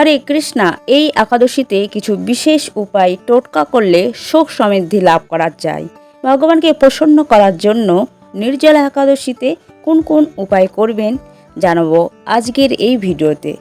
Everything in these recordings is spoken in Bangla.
হরে কৃষ্ণা, এই একাদশীতে কিছু বিশেষ উপায় টোটকা করলে সুখ সমৃদ্ধি লাভ করা যায়। ভগবানকে প্রসন্ন করার জন্য নির্জলা একাদশীতে কোন কোন উপায় করবেন জানাব আজকের এই ভিডিওতে।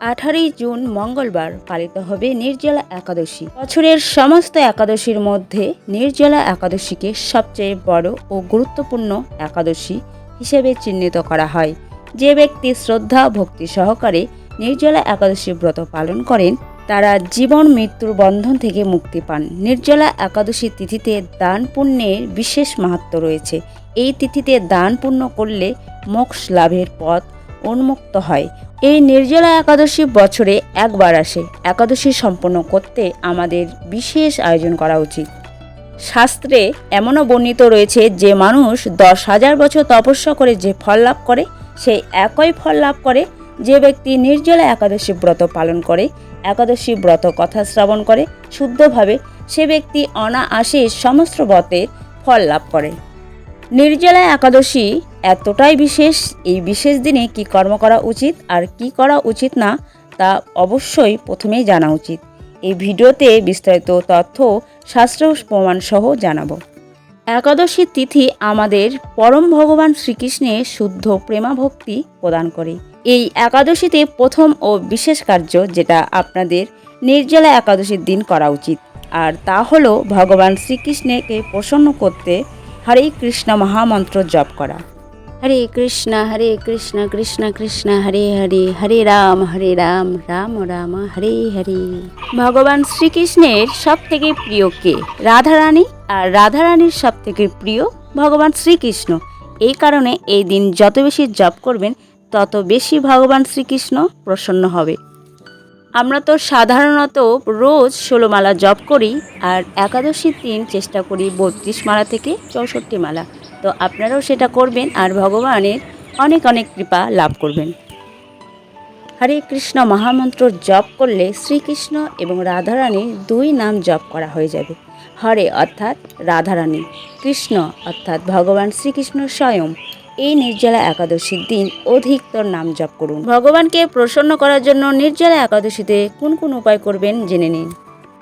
আঠারোই জুন মঙ্গলবার পালিত হবে নির্জলা একাদশী। বছরের সমস্ত একাদশীর মধ্যে নির্জলা একাদশীকে সবচেয়ে বড় ও গুরুত্বপূর্ণ একাদশী হিসেবে চিহ্নিত করা হয়। যে ব্যক্তি শ্রদ্ধা, ভক্তি সহকারে নির্জলা একাদশী ব্রত পালন করেন। তারা জীবন, মৃত্যুর বন্ধন থেকে মুক্তি পান। নির্জলা একাদশী তিথিতে দান পুণ্যের বিশেষ মাহাত্ম রয়েছে। এই তিথিতে দান পুণ্য করলে মোক্ষ লাভের পথ উন্মুক্ত হয়। এই নির্জলা একাদশী বছরে একবার আসে। একাদশী সম্পন্ন করতে আমাদের বিশেষ আয়োজন করা উচিত। শাস্ত্রে এমনও বর্ণিত রয়েছে যে মানুষ দশ হাজার বছর তপস্যা করে যে ফল লাভ করে, সেই একই ফল লাভ করে যে ব্যক্তি নির্জলা একাদশী ব্রত পালন করে, একাদশী ব্রত কথা শ্রবণ করে, শুদ্ধভাবে সে ব্যক্তি অনায়াসে সমস্ত ব্রতের ফল লাভ করে। নির্জলা একাদশী এতটাই বিশেষ, এই বিশেষ দিনে কি কর্ম করা উচিত আর কি করা উচিত না, তা অবশ্যই প্রথমেই জানা উচিত। এই ভিডিওতে বিস্তারিত তথ্য, শাস্ত্র প্রমাণ সহ জানাব। একাদশী তিথি আমাদের পরম ভগবান শ্রীকৃষ্ণের শুদ্ধ প্রেমাভক্তি প্রদান করে। এই একাদশীতে প্রথম ও বিশেষ কার্য যেটা আপনাদের নির্জলা একাদশীর দিন করা উচিত। আর তা হলো ভগবান শ্রীকৃষ্ণকে প্রসন্ন করতে হরে কৃষ্ণ মহামন্ত্র জপ করা। হরে কৃষ্ণ হরে কৃষ্ণ কৃষ্ণ কৃষ্ণ হরে হরে হরে রাম হরে রাম রাম রাম হরে হরে। ভগবান শ্রীকৃষ্ণের সব থেকে প্রিয় কে? রাধারানী? আর রাধারানীর সব থেকে প্রিয় ভগবান শ্রীকৃষ্ণ। এই কারণে এই দিন যত বেশি জপ করবেন তত বেশি ভগবান শ্রীকৃষ্ণ প্রসন্ন হবে। আমরা তো সাধারণত রোজ ষোলো মালা জপ করি আর একাদশীর দিন চেষ্টা করি বত্রিশ মালা থেকে চৌষট্টি মালা। তো আপনারাও সেটা করবেন আর ভগবানের অনেক অনেক কৃপা লাভ করবেন। হরে কৃষ্ণ মহামন্ত্র জপ করলে শ্রীকৃষ্ণ এবং রাধারানীর দুই নাম জপ করা হয়ে যাবে। হরে অর্থাৎ রাধারানী, কৃষ্ণ অর্থাৎ ভগবান শ্রীকৃষ্ণ স্বয়ং এই নির্জলা একাদশীর দিন অধিকতর নাম জপ করুন। ভগবানকে প্রসন্ন করার জন্য নির্জলা একাদশীতে কোন কোন উপায় করবেন জেনে নিন।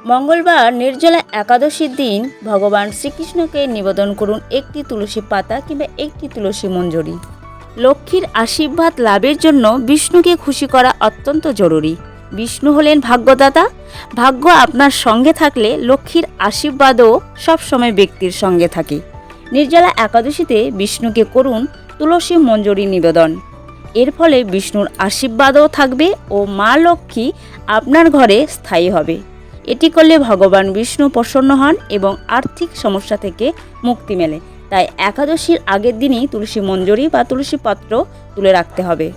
মঙ্গলবার নির্জলা একাদশীর দিন ভগবান শ্রীকৃষ্ণকে নিবেদন করুন একটি তুলসী পাতা কিংবা একটি তুলসী মঞ্জরি। লক্ষ্মীর আশীর্বাদ লাভের জন্য বিষ্ণুকে খুশি করা অত্যন্ত জরুরি। বিষ্ণু হলেন ভাগ্যদাতা। ভাগ্য আপনার সঙ্গে থাকলে লক্ষ্মীর আশীর্বাদও সবসময় ব্যক্তির সঙ্গে থাকে। নির্জলা একাদশীতে বিষ্ণুকে করুন তুলসী মঞ্জুরি নিবেদন। এর ফলে বিষ্ণুর আশীর্বাদও থাকবে ও মা লক্ষ্মী আপনার ঘরে স্থায়ী হবে। এটি করলে ভগবান বিষ্ণু প্রসন্ন হন এবং আর্থিক সমস্যা থেকে মুক্তি মেলে। তাই একাদশীর আগের দিনই তুলসী মঞ্জুরি বা তুলসী পাত্র তুলে রাখতে হবে।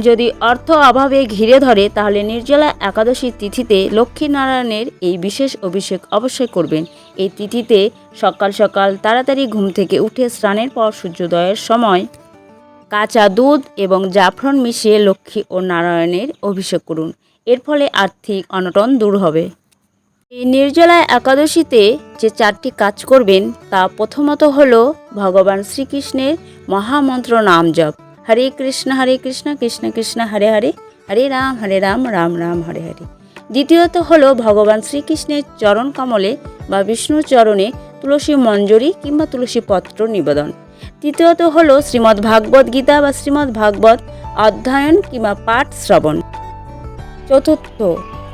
যদি অর্থ অভাবে ঘিরে ধরে, তাহলে নির্জলা একাদশী তিথিতে লক্ষ্মীনারায়ণের এই বিশেষ অভিষেক অবশ্যই করবেন। এই তিথিতে সকাল সকাল তাড়াতাড়ি ঘুম থেকে উঠে স্নানের পর সূর্যোদয়ের সময় কাঁচা দুধ এবং জাফরন মিশিয়ে লক্ষ্মী ও নারায়ণের অভিষেক করুন। এর ফলে আর্থিক অনটন দূর হবে। এই নির্জলা একাদশীতে যে চারটি কাজ করবেন, তা প্রথমত হল ভগবান শ্রীকৃষ্ণের মহামন্ত্র নাম জপ। হরে কৃষ্ণ হরে কৃষ্ণ কৃষ্ণ কৃষ্ণ, হরে হরে হরে রাম হরে রাম রাম রাম, হরে হরে। দ্বিতীয়ত হলো ভগবান শ্রীকৃষ্ণের চরণ কমলে বা বিষ্ণুর চরণে তুলসী মঞ্জরি কিংবা তুলসী পত্র নিবেদন। তৃতীয়ত হলো শ্রীমদ্ ভাগবত গীতা বা শ্রীমদ্ ভাগবত অধ্যয়ন কিংবা পাঠ শ্রবণ। চতুর্থ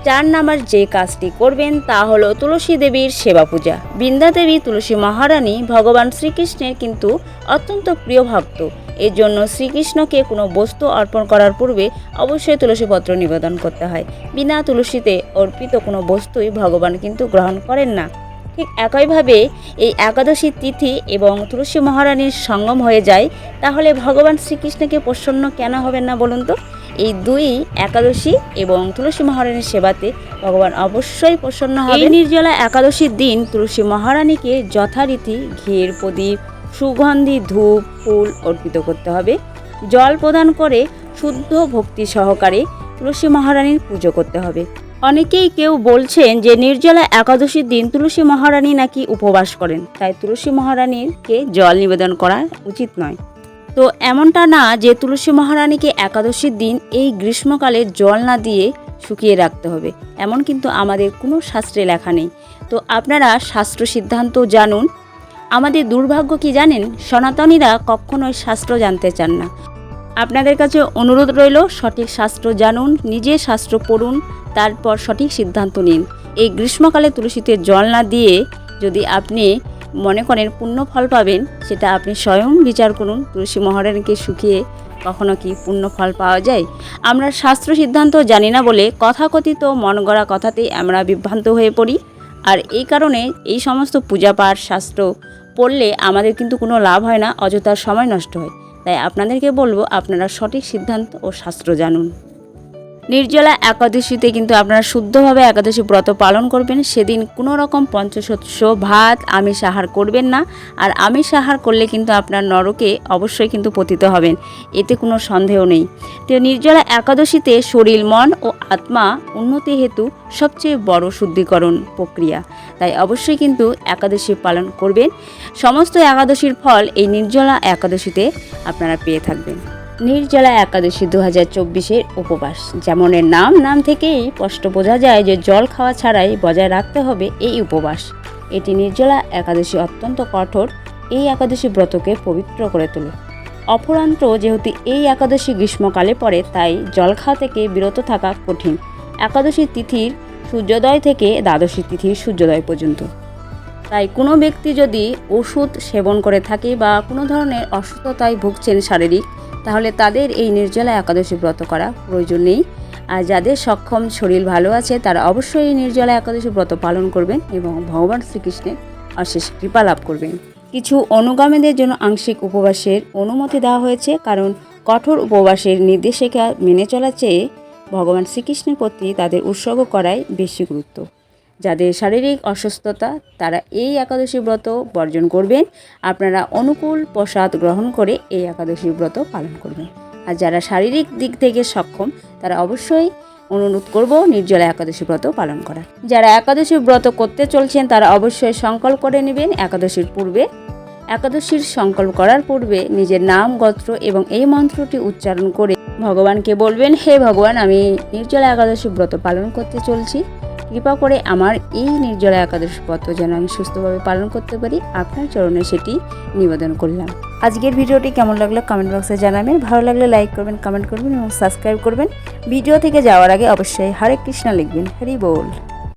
চার নাম্বার যে কাজটি করবেন তা হলো তুলসী দেবীর সেবা পূজা। বৃন্দা দেবী, তুলসী মহারানী, ভগবান শ্রীকৃষ্ণের কিন্তু অত্যন্ত প্রিয় ভক্ত। এর জন্য শ্রীকৃষ্ণকে কোনো বস্তু অর্পণ করার পূর্বে অবশ্যই তুলসীপত্র নিবেদন করতে হয়। বিনা তুলসীতে অর্পিত কোনো বস্তুই ভগবান কিন্তু গ্রহণ করেন না। ঠিক একইভাবে এই একাদশী তিথি এবং তুলসী মহারানীর সঙ্গম হয়ে যায়, তাহলে ভগবান শ্রীকৃষ্ণকে প্রসন্ন কেন হবেন না বলুন তো? এই দুই একাদশী এবং তুলসী মহারানীর সেবাতে ভগবান অবশ্যই প্রসন্ন হবে নির্জলা একাদশীর দিন তুলসী মহারানীকে যথারীতি ঘিয়ের প্রদীপ সুগন্ধি ধূপ ফুল অর্পিত করতে হবে। জল প্রদান করে শুদ্ধ ভক্তি সহকারে তুলসী মহারানীর পুজো করতে হবে। অনেকেই কেউ বলছেন যে নির্জলা একাদশীর দিন তুলসী মহারানী নাকি উপবাস করেন। তাই তুলসী মহারানীকে জল নিবেদন করা উচিত নয়। তো এমনটা না যে তুলসী মহারানীকে একাদশীর দিন এই গ্রীষ্মকালে জল না দিয়ে শুকিয়ে রাখতে হবে, এমন কিন্তু আমাদের কোনো শাস্ত্রে লেখা নেই। তো আপনারা শাস্ত্র সিদ্ধান্ত জানুন। আমাদের দুর্ভাগ্য কি জানেন? সনাতনীরা কখনোই শাস্ত্র জানতে চান না। আপনাদের কাছে অনুরোধ রইল, সঠিক শাস্ত্র জানুন, নিজে শাস্ত্র পড়ুন, তারপর সঠিক সিদ্ধান্ত নিন। এই গ্রীষ্মকালে তুলসীতে জল না দিয়ে যদি আপনি মনে করেন পুণ্য ফল পাবেন, সেটা আপনি স্বয়ং বিচার করুন। তুলসী মহারানীকে শুকিয়ে কখনো কি পুণ্য ফল পাওয়া যায়? আমরা শাস্ত্র সিদ্ধান্ত জানি না বলে কথাকথিত মন গড়া কথাতেই আমরা বিভ্রান্ত হয়ে পড়ি। আর এই কারণে এই সমস্ত পূজা পাঠ, শাস্ত্র পড়লে আমাদের কিন্তু কোনো লাভ হয় না অযথার সময় নষ্ট হয়। তাই আপনাদেরকে বলব, আপনারা সঠিক সিদ্ধান্ত ও শাস্ত্র জানুন। নির্জলা একাদশীতে কিন্তু আপনারা শুদ্ধভাবে একাদশী ব্রত পালন করবেন। সেদিন কোনো রকম পঞ্চশস্য, ভাত, আমিষ আহার করবেন না। আর আমিষ আহার করলে কিন্তু আপনার নরকে অবশ্যই কিন্তু পতিত হবেন। এতে কোনো সন্দেহ নেই। তো নির্জলা একাদশীতে শরীর, মন ও আত্মা উন্নতি হেতু সবচেয়ে বড় শুদ্ধিকরণ প্রক্রিয়া। তাই অবশ্যই কিন্তু একাদশী পালন করবেন। সমস্ত একাদশীর ফল এই নির্জলা একাদশীতে আপনারা পেয়ে থাকবেন। নির্জলা একাদশী দু হাজার চব্বিশের উপবাস। যেমন এর নাম নাম থেকেই স্পষ্ট বোঝা যায় যে জল খাওয়া ছাড়াই বজায় রাখতে হবে এই উপবাস। এটি নির্জলা একাদশী অত্যন্ত কঠোর, এই একাদশী ব্রতকে পবিত্র করে তোলে। অপরান্ত যেহেতু এই একাদশী গ্রীষ্মকালে পড়ে, তাই জল খাওয়া থেকে বিরত থাকা কঠিন। একাদশী তিথির সূর্যোদয় থেকে দ্বাদশী তিথির সূর্যোদয় পর্যন্ত। তাই কোনো ব্যক্তি যদি ওষুধ সেবন করে থাকে বা কোনো ধরনের অসুস্থতায় ভুগছেন শারীরিক, তাহলে তাদের এই নির্জলা একাদশী ব্রত করা প্রয়োজন নেই। আর যাদের সক্ষম শরীর ভালো আছে, তারা অবশ্যই এই নির্জলা একাদশী ব্রত পালন করবেন এবং ভগবান শ্রীকৃষ্ণের অশেষ কৃপা লাভ করবেন। কিছু অনুগামীদের জন্য আংশিক উপবাসের অনুমতি দেওয়া হয়েছে, কারণ কঠোর উপবাসের নির্দেশিকা মেনে চলার চেয়ে ভগবান শ্রীকৃষ্ণের প্রতি তাদের উৎসর্গ করাই বেশি গুরুত্ব। যাদের শারীরিক অসুস্থতা, তারা এই একাদশী ব্রত বর্জন করবেন। আপনারা অনুকূল প্রসাদ গ্রহণ করে এই একাদশী ব্রত পালন করবেন। আর যারা শারীরিক দিক থেকে সক্ষম, তারা অবশ্যই অনুরোধ করব নির্জলা একাদশী ব্রত পালন করার। যারা একাদশী ব্রত করতে চলছেন, তারা অবশ্যই সংকল্প করে নেবেন একাদশীর পূর্বে। একাদশীর সংকল্প করার পূর্বে নিজের নাম, গোত্র এবং এই মন্ত্রটি উচ্চারণ করে ভগবানকে বলবেন, হে ভগবান, আমি নির্জলা একাদশী ব্রত পালন করতে চলছি। কৃপা করে আমার এই নির্জলা একাদশ পথ যেন আমি সুস্থভাবে পালন করতে পারি, আপনার চরণে সেটি নিবেদন করলাম। আজকের ভিডিওটি কেমন লাগল কমেন্ট বক্সে জানাবেন। ভালো লাগলে লাইক করবেন, কমেন্ট করবেন এবং সাবস্ক্রাইব করবেন। ভিডিও থেকে যাওয়ার আগে অবশ্যই হরে কৃষ্ণা লিখবেন। হরি বল।